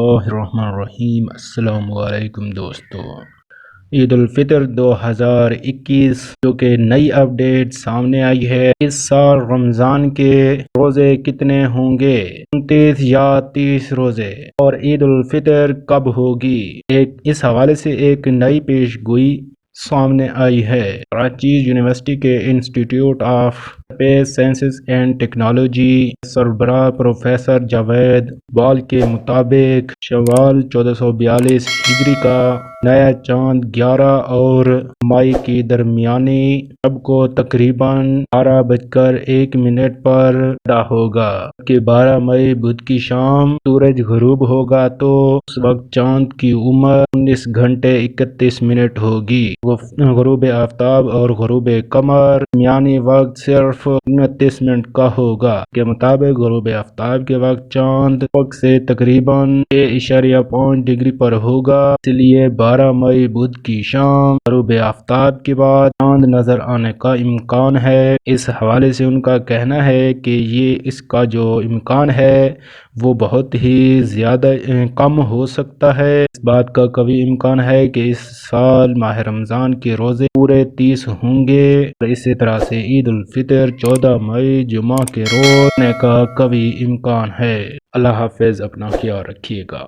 اللہ الرحمن الرحیم۔ السلام علیکم دوستو۔ عید الفطر دو ہزار اکیس، جو کہ نئی اپڈیٹ سامنے آئی ہے۔ اس سال رمضان کے روزے کتنے ہوں گے؟ انتیس یا تیس روزے۔ اور عید الفطر کب ہوگی؟ ایک، اس حوالے سے ایک نئی پیش گوئی سامنے آئی ہے۔ کراچی یونیورسٹی کے institute of space sciences and technology سربراہ پروفیسر جاوید بال کے مطابق شوال چودہ سو بیالیس ہجری کا نیا چاند گیارہ اور مائی کی درمیانی شب کو تقریباً بارہ بج کر ایک منٹ پر ہوگا۔ کہ بارہ مئی بدھ کی شام سورج غروب ہوگا تو اس وقت چاند کی عمر انیس گھنٹے اکتیس منٹ ہوگی۔ غروب آفتاب اور غروب کمر میانی وقت صرف انتیس منٹ کا ہوگا۔ کے مطابق غروب آفتاب کے وقت چاند وقت سے تقریباً اشاریہ پانچ ڈگری پر ہوگا۔ اس لیے بارہ مئی بدھ کی شام، غروب آفتاب کے بعد چاند نظر آنے کا امکان ہے۔ اس حوالے سے ان کا کہنا ہے کہ یہ اس کا جو امکان ہے، وہ بہت ہی زیادہ کم ہو سکتا ہے۔ اس بات کا کبھی امکان ہے کہ اس سال ماہ رمضان کے روزے پورے تیس ہوں گے۔ اسی طرح سے عید الفطر، چودہ مئی، جمعہ کے روز کا کبھی امکان ہے۔ اللہ حافظ، اپنا خیال رکھیے گا۔